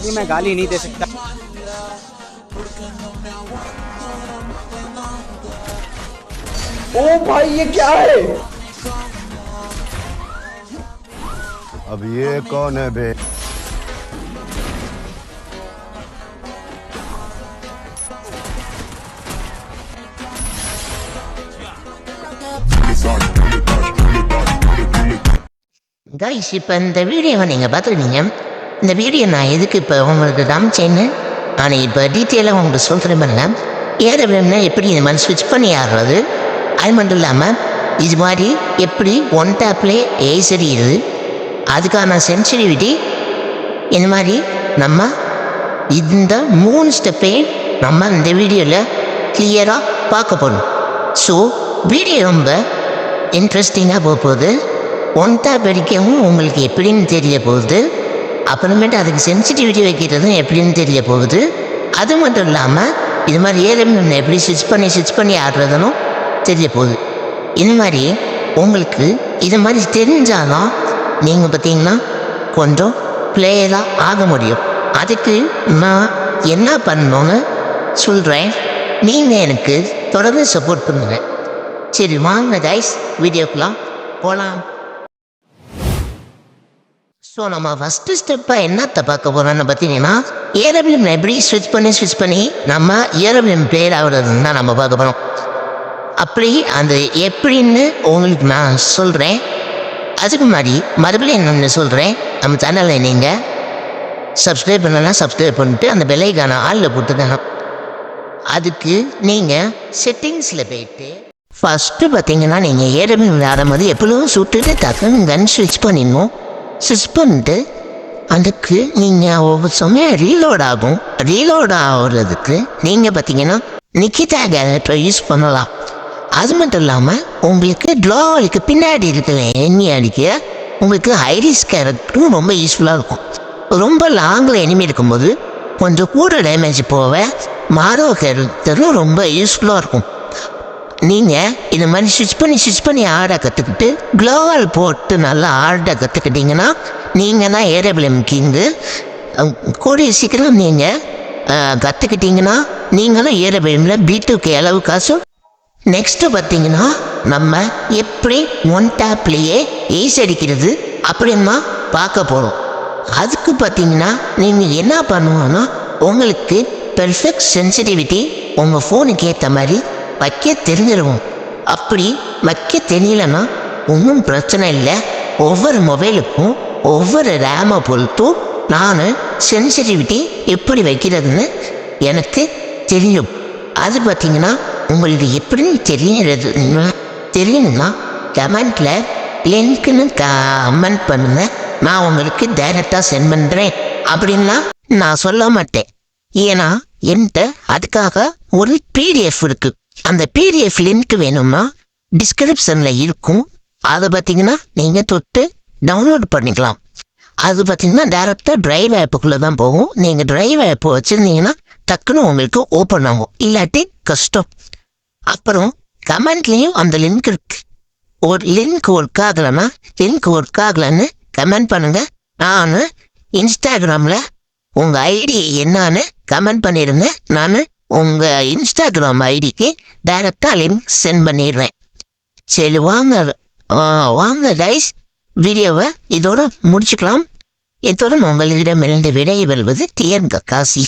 नहीं मैं गाली नहीं दे सकता। ओ भाई ये क्या है? अब ये कौन है बे? கைஸ் இப்போ இந்த வீடியோவை நீங்கள் பார்த்துருக்கீங்க. இந்த வீடியோ நான் எதுக்கு இப்போ உங்களுக்கு காமிச்சேன்னு? நான் இப்போ டீட்டெயிலாக உங்களுக்கு சொல்கிறேன் பாருங்க. வேணும்னா எப்படி இந்த மாதிரி ஸ்விட்ச் பண்ணி ஆடுறது? அது மட்டும் இல்லாமல் இது மாதிரி எப்படி ஒன் டேப்லேயே ஏசரியுது அதுக்கான சென்சிட்டிவிட்டி இந்த மாதிரி நம்ம இந்த மூணு ஸ்டெப்பையும் நம்ம இந்த வீடியோவில் கிளியராக பார்க்க போகணும் ஸோ வீடியோ ரொம்ப இன்ட்ரெஸ்டிங்காக போக போகுது. ஒன் டேப் உங்களுக்கு எப்படின்னு தெரிய போகுது. அப்புறமேட்டு அதுக்கு சென்சிட்டிவிட்டி வைக்கிறதும் எப்படின்னு தெரிய போகுது. அது மட்டும் இல்லாமல் இது மாதிரி ஏலம் எப்படி ஸ்விட்ச் பண்ணி ஸ்விட்ச் பண்ணி ஆடுறதுனும் தெரிய போகுது. இது மாதிரி உங்களுக்கு இது மாதிரி தெரிஞ்சாலும் நீங்கள் பார்த்தீங்கன்னா கொஞ்சம் பிளேயராக ஆக முடியும். அதுக்கு நான் என்ன பண்ணணும்னு சொல்கிறேன் நீங்கள் எனக்கு தொடர்ந்து சப்போர்ட் பண்ணுங்க. சரி வாங்க கைஸ் வீடியோக்கெலாம் போகலாம் ஸோ நம்ம ஃபஸ்ட்டு ஸ்டெப்பாக என்னத்தை பார்க்க போகிறோம்னு பார்த்தீங்கன்னா ஏரோப்ளேன் எப்படி ஸ்விட்ச் பண்ணி ஸ்விட்ச் பண்ணி நம்ம ஏரோப்ளேன் பிளேயர் ஆகிறது தான் நம்ம பார்க்க போகிறோம் அப்படி அந்த எப்படின்னு உங்களுக்கு நான் சொல்கிறேன் அதுக்கு முன்னாடி மறுபடியும் நான் சொல்கிறேன் நம்ம சேனலை நீங்கள் சப்ஸ்கிரைப் பண்ணலாம் சப்ஸ்கிரைப் பண்ணிட்டு அந்த விலைக்கான ஆளில் போட்டுக்கணும் அதுக்கு நீங்கள் செட்டிங்ஸில் போயிட்டு ஃபஸ்ட்டு பார்த்தீங்கன்னா நீங்கள் ஏரோப்ளேன் விளையாடும் எப்பொழுதும் சுட்டுட்டு டக்குன்னு கன் ஸ்விட்ச் பண்ணிடணும். ஸ்விட்ச் அதுக்கு நீங்கள் ஒவ்வொரு சமயம் ரீலோட் ஆகும். ரீலோட் ஆகுறதுக்கு நீங்கள் பார்த்தீங்கன்னா நிக்கிதா கேரக்டரை யூஸ் பண்ணலாம். அது மட்டும் இல்லாமல் உங்களுக்கு ட்ராவலுக்கு பின்னாடி இருக்கிற எண்ணி அடிக்க உங்களுக்கு ஹைரிஸ் கேரக்டரும் ரொம்ப யூஸ்ஃபுல்லாக இருக்கும். ரொம்ப லாங்கில் எனிமி இருக்கும்போது கொஞ்சம் கூட டேமேஜ் போக மாரோ கேரக்டரும் ரொம்ப யூஸ்ஃபுல்லாக இருக்கும். நீங்கள் இந்த மாதிரி ஸ்விட்ச் பண்ணி ஸ்விட்ச் பண்ணி ஆட கற்றுக்கிட்டு க்ளோவால் போட்டு நல்லா ஆட கற்றுக்கிட்டிங்கன்னா நீங்கள் தான் ஏரபிளம் கிங்கு கூடிய சீக்கிரம் நீங்கள் கற்றுக்கிட்டிங்கன்னா நீங்களும் பி பீட்டுக்கு அளவு காசு. நெக்ஸ்ட்டு பார்த்தீங்கன்னா நம்ம எப்படி ஒன் டேப்லேயே ஏஸ் அடிக்கிறது அப்படின்னா பார்க்க போகிறோம் அதுக்கு பார்த்தீங்கன்னா நீங்கள் என்ன பண்ணுவோன்னா உங்களுக்கு பெர்ஃபெக்ட் சென்சிட்டிவிட்டி உங்கள் ஃபோனுக்கு ஏற்ற மாதிரி வைக்க தெரிஞ்சிருவோம். அப்படி வைக்க தெரியலன்னா ஒன்றும் பிரச்சனை இல்லை. ஒவ்வொரு மொபைலுக்கும் ஒவ்வொரு ரேமை பொறுத்தும் நான் சென்சிட்டிவிட்டி எப்படி வைக்கிறதுன்னு எனக்கு தெரியும். அது பார்த்தீங்கன்னா உங்களுக்கு எப்படின்னு தெரியறதுன்னா தெரியணும்னா கமெண்ட்டில் லிங்க்னு கமெண்ட் பண்ணுங்க. நான் உங்களுக்கு டைரெக்டாக சென்ட் பண்ணுறேன் அப்படின்னா நான் சொல்ல மாட்டேன். ஏன்னா என்கிட்ட அதுக்காக ஒரு பிடிஎஃப் இருக்கு. அந்த பிடிஎஃப் லிங்க் வேணும்னா டிஸ்கிரிப்ஷனில் இருக்கும். அதை பார்த்தீங்கன்னா நீங்கள் தொட்டு டவுன்லோட் பண்ணிக்கலாம். அது பார்த்தீங்கன்னா டேரெக்டாக ட்ரைவ் ஆப்புக்குள்ளே தான் போகும். நீங்கள் ட்ரைவ் ஆப் வச்சுருந்தீங்கன்னா டக்குன்னு உங்களுக்கு ஓப்பன் ஆகும். இல்லாட்டி கஷ்டம் அப்புறம் கமெண்ட்லேயும் அந்த லிங்க் இருக்கு. ஒரு லிங்க் ஒர்க் ஆகலைன்னா லிங்க் ஒர்க் ஆகலைன்னு கமெண்ட் பண்ணுங்கள் நான் இன்ஸ்டாகிராமில் உங்கள் ஐடி என்னான்னு கமெண்ட் பண்ணியிருந்தேன். நான் உங்கள் இன்ஸ்டாகிராம் ஐடிக்கு டைரெக்டாக லிங்க் சென்ட் பண்ணிடுறேன். சரி வாங்க. வாங்க ரைஸ் வீடியோவை இதோட முடிச்சுக்கலாம். இத்துடன் உங்களிடமிருந்து விடை வெல்வது டிஎன் காசி